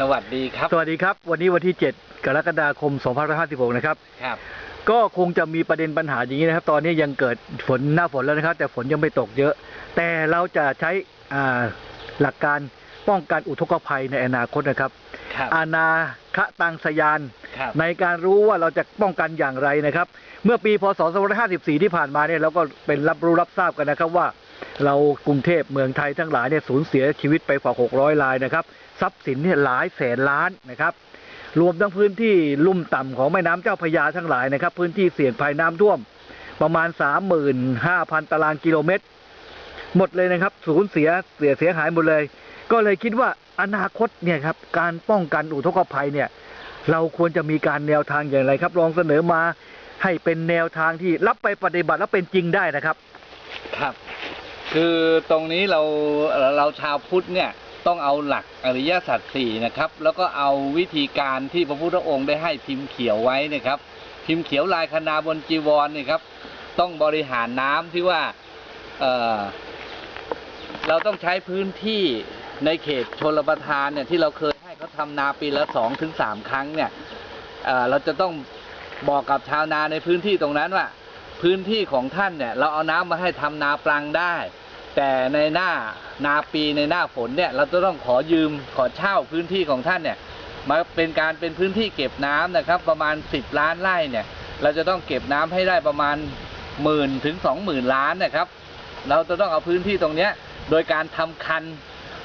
สวัสดีครับ สวัสดีครับ วันนี้วันที่ 7 กรกฎาคม 2556 นะครับ ครับ ก็คงจะมีประเด็นปัญหาอย่างนี้นะครับ ตอนนี้ยังเกิดฝนหน้าฝนแล้วนะครับ แต่ฝนยังไม่ตกเยอะ แต่เราจะใช้อ่าหลักการป้องกันอุทกภัยในอนาคตนะครับครับอาณาคตังสยานครับในการรู้ว่าเราจะป้องกันอย่างไรนะครับ เมื่อปีพศ 2554 ที่ผ่านมาเนี่ยเราก็เป็นรับรู้รับทราบกันนะครับว่า เรากรุงเทพเมืองไทยทั้งหลายเนี่ยสูญเสียชีวิตไปกว่า 600 รายนะครับ ทรัพย์สินเนี่ยหลายแสนล้านนะครับ รวมทั้งพื้นที่ลุ่มต่ำของแม่น้ำเจ้าพระยาทั้งหลายนะครับ พื้นที่เสี่ยงภัยน้ำท่วม ประมาณ 35,000 ตารางกิโลเมตร หมดเลยนะครับสูญเสียเสียเสียหายหมดเลย ก็เลยคิดว่าอนาคตเนี่ยครับการป้องกันอุทกภัยเนี่ยเราควรจะมีการแนวทางอย่างไรครับลองเสนอมาให้เป็นแนวทางที่รับไปปฏิบัติแล้วเป็นจริงได้นะครับ ครับ คือตรงนี้เราเราชาวพุทธเนี่ย ต้องเอาหลักอริยสัจสี่นะครับ แล้วก็เอาวิธีการที่พระพุทธองค์ได้ให้พิมพ์เขียวไว้นะครับ พิมพ์เขียวลายคณาบนจีวรเนี่ยครับ ต้องบริหารน้ำที่ว่าเเราต้องใช้พื้นที่ในเขตชลประทานเนี่ยที่เราเคยให้เขาทำนาปีละสองถึงสามครั้งเนี่ยเเราจะต้องบอกกับชาวนาในพื้นที่ตรงนั้นว่า พื้นที่ของท่านเนี่ย เราเอาน้ำมาให้ทำนาปลังได้ แต่ในหน้านาปีในหน้าฝนเนี่ยเราจะต้องขอยืมขอเช่าพื้นที่ของท่านเนี่ยมาเป็นการเป็นพื้นที่เก็บน้ำนะครับ ประมาณ 10 ล้านไร่เนี่ย เราจะต้องเก็บน้ำให้ได้ประมาณหมื่นถึงสองหมื่นล้านนะครับ เราจะต้องเอาพื้นที่ตรงเนี้ยโดยการทำคัน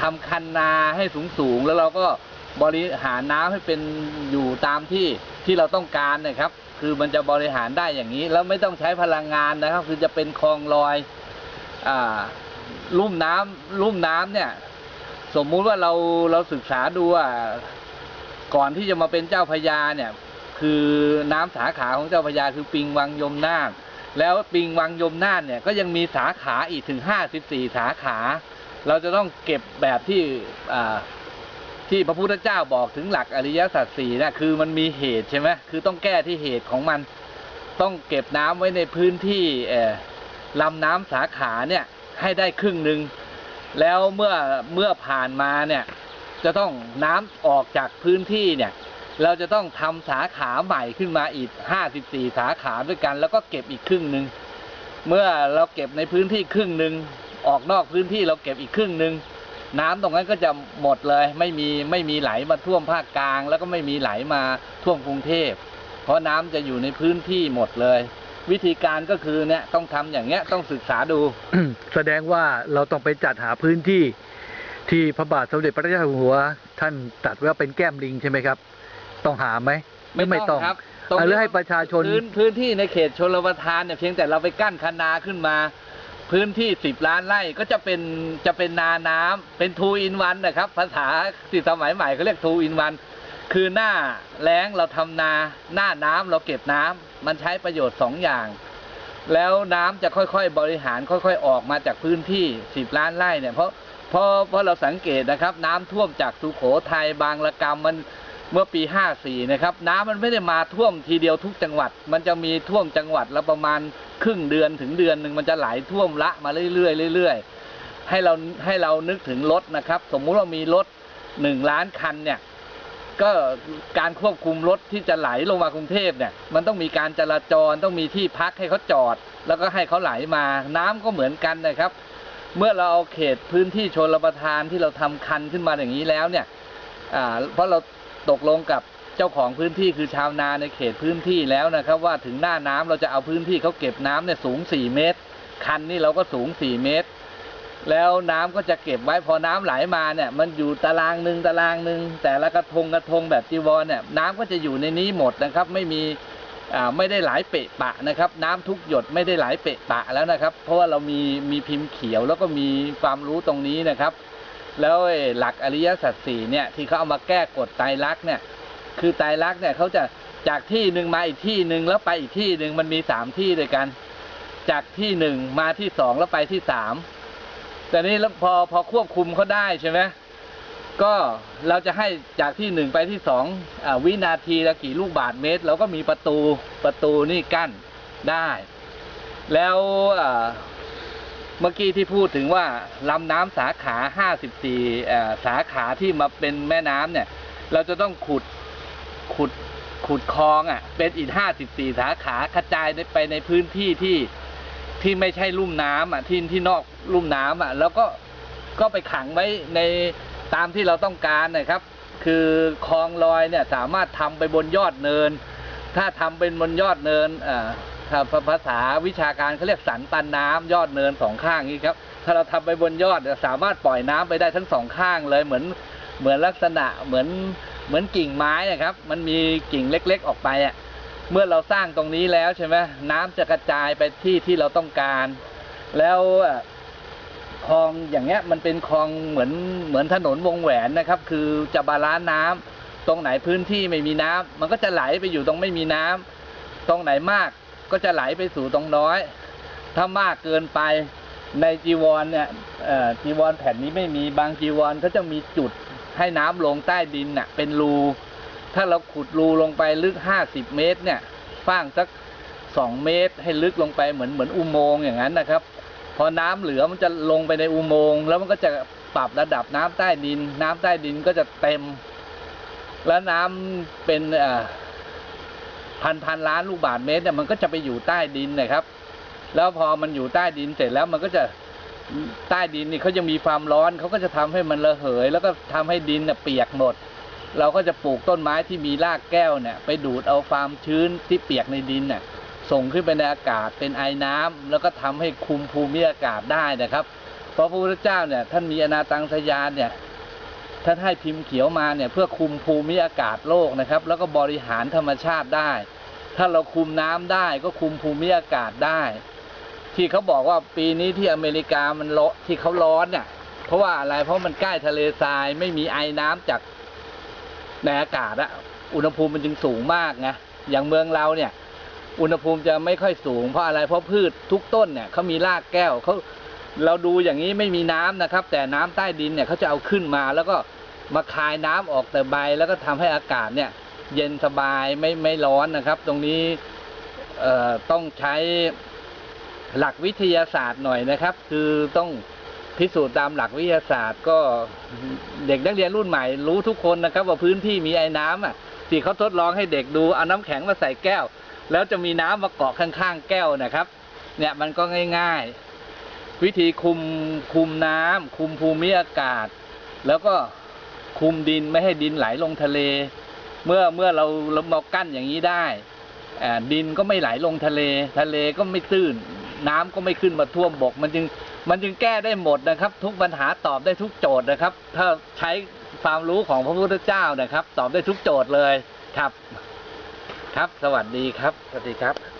ทำคันนาให้สูงสูงๆแล้วเราก็บริหารน้ำให้เป็นอยู่ตามที่ที่เราต้องการนะครับ คือมันจะบริหารได้อย่างนี้ แล้วไม่ต้องใช้พลังงานนะครับ คือจะเป็นคลองลอยอ่า ลุ่มน้ำลุ่มน้ำเนี่ย สมมุติว่าเราเราศึกษาดูว่าก่อนที่จะมาเป็นเจ้าพระยาเนี่ย คือน้ำสาขาของเจ้าพระยาคือปิงวังยมนาถแล้วปิงวังยมนาถเนี่ยก็ยังมีสาขาอีกถึงห้าสิบสี่สาขา เราจะต้องเก็บแบบที่อ่าที่พระพุทธเจ้าบอกถึงหลักอริยสัจสี่นะคือมันมีเหตุใช่ไหมคือต้องแก้ที่เหตุของมัน ต้องเก็บน้ำไว้ในพื้นที่เออลำน้ำสาขาเนี่ย ให้ได้ครึ่งหนึ่งแล้วเมื่อเมื่อผ่านมาเนี่ยจะต้องน้ำออกจากพื้นที่เนี่ยเราจะต้องทำสาขาใหม่ขึ้นมาอีก54สาขาด้วยกัน แล้วก็เก็บอีกครึ่งหนึ่งเมื่อเราเก็บในพื้นที่ครึ่งหนึ่งออกนอกพื้นที่เราเก็บอีกครึ่งหนึ่งน้ำตรงนั้นก็จะหมดเลย ไม่มีไม่มีไหลมาท่วมภาคกลาง แล้วก็ไม่มีไหลมาท่วมกรุงเทพ เพราะน้ำจะอยู่ในพื้นที่หมดเลย วิธีการก็คือเนี่ยต้องทำอย่างเงี้ยต้องศึกษาดู แสดงว่าเราต้องไปจัดหาพื้นที่ที่พระบาทสมเด็จพระเจ้าอยู่หัว ท่านตรัดว่าเป็นแก้มลิงใช่ไหมครับ ต้องหาไหมหรือไม่ต้องครับอะหรือให้ประชาชนพื้นพื้นที่ในเขตชลประทานเนี่ยเพียงแต่เราไปกั้นคะนาขึ้นมา พื้นที่สิบล้านไร่ก็จะเป็นจะเป็นนาน้ำเป็นทูอินวันนะครับ ภาษาที่สมัยใหม่เขาเรียกทูอินวันคือหน้าแล้งเราทำนาหน้าน้ำเราเก็บน้ำ มันใช้ประโยชน์สองอย่าง แล้วน้ำจะค่อยๆ บริหารค่อยๆ ออกมาจากพื้นที่สิบล้านไร่เนี่ยเพราะเพราะเพราะเราสังเกตนะครับ น้ำท่วมจากสุโขทัยบางละกำมันเมื่อปี54นะครับน้ำมันไม่ได้มาท่วมทีเดียวทุกจังหวัด มันจะมีท่วมจังหวัดละประมาณครึ่งเดือนถึงเดือนหนึ่งมันจะไหลท่วมละมาเรื่อยๆเรื่อยๆให้เราให้เรานึกถึงรถนะครับ สมมุติว่ามีรถหนึ่งล้านคันเนี่ย ก็การควบคุมรถที่จะไหลลงมากรุงเทพเนี่ย มันต้องมีการจราจรต้องมีที่พักให้เขาจอด แล้วก็ให้เขาไหลมา น้ำก็เหมือนกันนะครับ เมื่อเราเอาเขตพื้นที่ชนรประทานที่เราทำคันขึ้นมาอย่างนี้แล้วเนี่ยเพราะเราตกลงกับเจ้าของพื้นที่คือชาวนาในเขตพื้นที่แล้วนะครับ ว่าถึงหน้าน้ำเราจะเอาพื้นที่เขาเก็บน้ำเนี่ยสูง 4 เมตร คันนี่เราก็สูง 4 เมตร แล้วน้ำก็จะเก็บไว้พอน้ำไหลมาเนี่ย มันอยู่ตารางหนึ่งตารางหนึ่งแต่ละกระทงกระทงแบบจีวรเนี่ยน้ำก็จะอยู่ในนี้หมดนะครับ ไม่มีอ่าไม่ได้ไหลเปะปะนะครับ น้ำทุกหยดไม่ได้ไหลเปะปะแล้วนะครับ เพราะว่าเรามีมีพิมพ์เขียวแล้วก็มีความรู้ตรงนี้นะครับ แล้วหลักอริยสัจสี่เนี่ยที่เขาเอามาแก้กฎไตรลักษณ์เนี่ย คือไตรลักษณ์เนี่ยเขาจะจากที่หนึ่งมาอีกที่หนึ่งแล้วไปอีกที่หนึ่งมันมีสามที่ด้วยกัน จากที่หนึ่งมาที่สองแล้วไปที่สาม แต่นี้แล้วพอพอควบคุมเขาได้ใช่ไหมก็เราจะให้จากที่หนึ่งไปที่สองอวินาทีละกี่ลูกบาทเมตรเราก็มีประตูประตูนี่กั้นได้ แล้วเมื่อกี้ที่พูดถึงว่าลำน้ำสาขา 54 สาขาที่มาเป็นแม่น้ำเนี่ย เราจะต้องขุดขุดขุดคลองอะ เป็นอีกห้าสิบสี่สาขา กระจายไปในพื้นที่ที่ ที่ไม่ใช่ลุ่มน้ำอะที่ที่นอกลุ่มน้ำอะ แล้วก็ก็ไปขังไว้ในตามที่เราต้องการนะครับ คือคลองลอยเนี่ยสามารถทำไปบนยอดเนิน ถ้าทำเป็นบนยอดเนินอ่าถ้าภาษาวิชาการเขาเรียกสันปันน้ำยอดเนินสองข้างนี้ครับ ถ้าเราทำไปบนยอดสามารถปล่อยน้ำไปได้ทั้งสองข้างเลยเหมือนเหมือนลักษณะเหมือนเหมือนกิ่งไม้อะครับ มันมีกิ่งเล็ก ๆ ออกไปอะ เมื่อเราสร้างตรงนี้แล้วใช่ไหมน้ำจะกระจายไปที่ที่เราต้องการ แล้วคลองอย่างเงี้ยมันเป็นคลองเหมือนเหมือนถนนวงแหวนนะครับ คือจะบาลานซ์น้ำตรงไหนพื้นที่ไม่มีน้ำมันก็จะไหลไปอยู่ตรงไม่มีน้ำตรงไหนมากก็จะไหลไปสู่ตรงน้อย ถ้ามากเกินไปในจีวรเนี่ยเอ่อจีวรแผ่นนี้ไม่มีบางจีวรเขาจะมีจุดให้น้ำลงใต้ดินน่ะ เป็นรู ถ้าเราขุดรูลงไปลึกห้าสิบเมตรเนี่ยฟ้างสักสองเมตร ให้ลึกลงไปเหมือนเหมือนอุโมงค์อย่างนั้นนะครับ พอน้ำเหลือมันจะลงไปในอุโมงค์แล้วมันก็จะปรับระดับน้ำใต้ดิน น้ำใต้ดินก็จะเต็ม แล้วน้ำเป็นอ่อพันพันล้านลูกบาศก์เมตรเนี่ยมันก็จะไปอยู่ใต้ดินนะครับ แล้วพอมันอยู่ใต้ดินเสร็จแล้วมันก็จะใต้ดินนี่เขายังมีความร้อนเขาก็จะทำให้มันระเหย แล้วก็ทำให้ดินเน่ยเปียกหมด เราก็จะปลูกต้นไม้ที่มีรากแก้วเนี่ยไปดูดเอาความชื้นที่เปียกในดินเนี่ยส่งขึ้นไปในอากาศเป็นไอน้ำแล้วก็ทำให้คุมภูมิอากาศได้นะครับเพราะพระพุทธเจ้าเนี่ยท่านมีอนาตังสยานเนี่ยท่านให้พิมพ์เขียวมาเนี่ยเพื่อคุมภูมิอากาศโลกนะครับ แล้วก็บริหารธรรมชาติได้ ถ้าเราคุมน้ำได้ก็คุมภูมิอากาศได้ ที่เขาบอกว่าปีนี้ที่อเมริกามันร้อนที่เขาร้อนเนี่ยเพราะว่าอะไรเพราะมันใกล้ทะเลทรายไม่มีไอน้ำจาก ในอากาศอะอุณหภูมิมันจึงสูงมากไงอย่างเมืองเราเนี่ย อุณหภูมิจะไม่ค่อยสูงเพราะอะไรเพราะพืชทุกต้นเนี่ยเขามีรากแก้วเขาเราดูอย่างนี้ไม่มีน้ำนะครับ แต่น้ำใต้ดินเนี่ยเขาจะเอาขึ้นมา แล้วก็มาคายน้ำออกแต่ใบ แล้วก็ทำให้อากาศเนี่ย เย็นสบายไม่ไม่ร้อนนะครับ ตรงนี้ต้องใช้หลักวิทยาศาสตร์หน่อยนะครับ คือต้อง พิสูจน์ตามหลักวิทยาศาสตร์ก็เด็กนักเรียนรุ่นใหม่รู้ทุกคนนะครับว่าพื้นที่มีไอ้น้ำอะที่เขาทดลองให้เด็กดูเอาน้ำแข็งมาใส่แก้ว แล้วจะมีน้ำมาเกาะข้างๆแก้วนะครับ เนี่ยมันก็ง่าย ๆ วิธีคุมคุมน้ำคุมภูมิอากาศ แล้วก็คุมดินไม่ให้ดินไหลลงทะเล เมื่อเมื่อเราเรามากั้นอย่างนี้ได้ดินก็ไม่ไหลลงทะเล ทะเลก็ไม่ตื้นน้ำก็ไม่ขึ้นมาท่วมบกมันจึง มันจึงแก้ได้หมดนะครับ ทุกปัญหาตอบได้ทุกโจทย์นะครับ ถ้าใช้ความรู้ของพระพุทธเจ้านะครับ ตอบได้ทุกโจทย์เลยครับ ครับ สวัสดีครับ สวัสดีครับ